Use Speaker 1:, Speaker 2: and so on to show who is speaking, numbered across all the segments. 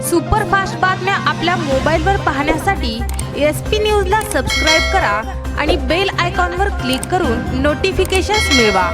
Speaker 1: Superfast बातम्या आपल्या मोबाईलवर पाहण्यासाठी एस पी न्यूजला सबस्क्राईब करा आणि बेल आयकॉनवर क्लिक करून नोटिफिकेशन्स मिळवा.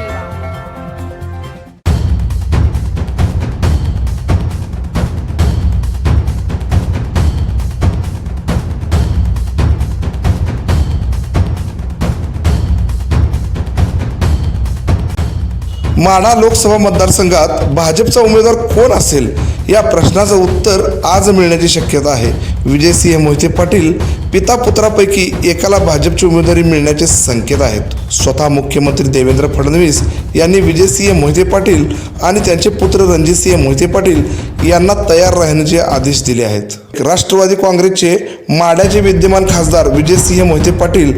Speaker 2: माढा लोकसभा मतदारसंघात भाजपचा उमेदवार कोण असेल या प्रश्नाचं उत्तर आज मिळण्याची शक्यता आहे. विजयसिंह मोहिते पाटील पिता पुत्रापैकी एकाला भाजपची उमेदवारी मिळण्याचे संकेत आहेत. स्वतः मुख्यमंत्री देवेंद्र फडणवीस यांनी विजयसिंह मोहिते पाटील आणि त्यांचे पुत्र रणजितसिंह मोहिते पाटील यांना तयार राहण्याचे आदेश दिले आहेत. राष्ट्रवादी काँग्रेसचे माढ्याचे विद्यमान खासदार विजयसिंह मोहिते पाटील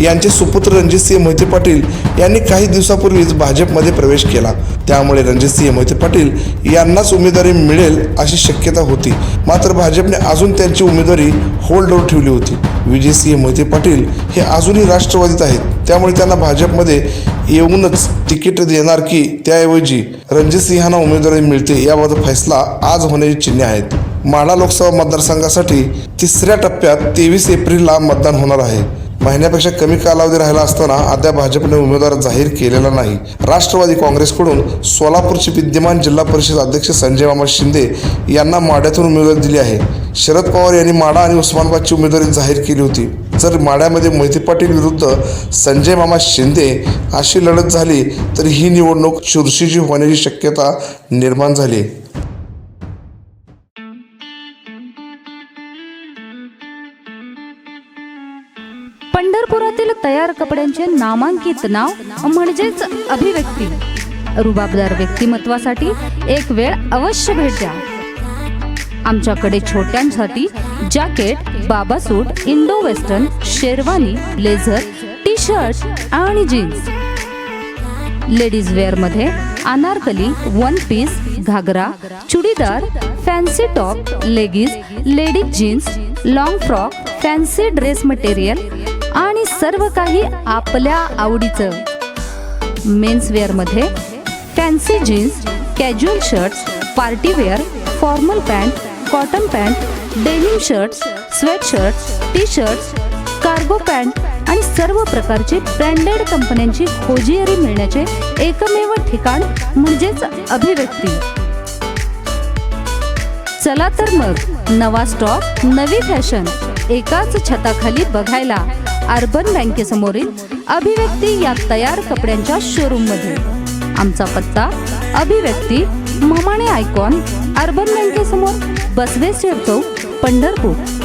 Speaker 2: यांचे सुपुत्र रणजितसिंह मोहिते पाटील यांनी काही दिवसापूर्वीच भाजपमध्ये प्रवेश केला. त्यामुळे रणजितसिंह मोहिते पाटील यांनाच उमेदवारी मिळेल अशी शक्यता होती. मात्र भाजपने अजून त्यांची उमेदवारी होल्डवर ठेवली होती. विजयसिंह मोहिते पाटील हे अजूनही राष्ट्रवादीत आहेत. त्यामुळे त्यांना भाजपमध्ये येऊनच तिकीट देणार की त्याऐवजी रणजितसिंहांना उमेदवारी मिळते याबाबत फैसला आज होण्याची चिन्हे आहेत. माढा लोकसभा मतदारसंघासाठी तिसऱ्या टप्प्यात तेवीस एप्रिलला मतदान होणार आहे. महिन्यापेक्षा कमी कालावधी राहिला असताना अद्याप भाजपने उमेदवार जाहीर केलेला नाही. राष्ट्रवादी काँग्रेसकडून सोलापूरचे विद्यमान जिल्हा परिषद अध्यक्ष संजय मामा शिंदे यांना माढ्यातून उमेदवारी दिली आहे. शरद पवार यांनी माडा आणि उस्मानाबादची उमेदवारी जाहीर केली होती. जर माढ्यामध्ये मोहिते पाटील विरुद्ध संजय मामा शिंदे अशी लढत झाली तर ही निवडणूक चुरशीची होण्याची शक्यता निर्माण झाली.
Speaker 3: पंढरपुरातील तयार कपड्यांचे नामांकित नाव म्हणजेच अभिव्यक्ती. रुबाबदार व्यक्तिमत्वासाठी एक वेळ अवश्य भेट द्या. आमच्याकडे छोट्यांसाठी जॅकेट बाबा suit Indo western sherwani blazer T shirt आणि jeans. Ladies वेअरमध्ये anarkali one piece ghagra churidar fancy top leggings ladies jeans long frock fancy dress material आणि सर्व काही आपल्या आवडीचं. मेन्समध्ये fancy jeans casual shirts partywear formal pant cotton pant denim shirts sweatshirts T shirts cargo pant आणि सर्व प्रकारची branded कंपन्यांची खोजियरी मिळण्याचे एकमेव ठिकाण म्हणजेच अभिव्यक्ती. चला तर मग नवा स्टॉक नवी फॅशन एकाच छताखाली बघायला. अर्बन बँकेसमोरील अभिव्यक्ती या तयार कपड्यांच्या शोरूममध्ये आमचा पत्ता अभिव्यक्ती ममाणे आयकॉन अर्बन बँकेसमोर बसवेश्वर चौक पंढरपूर.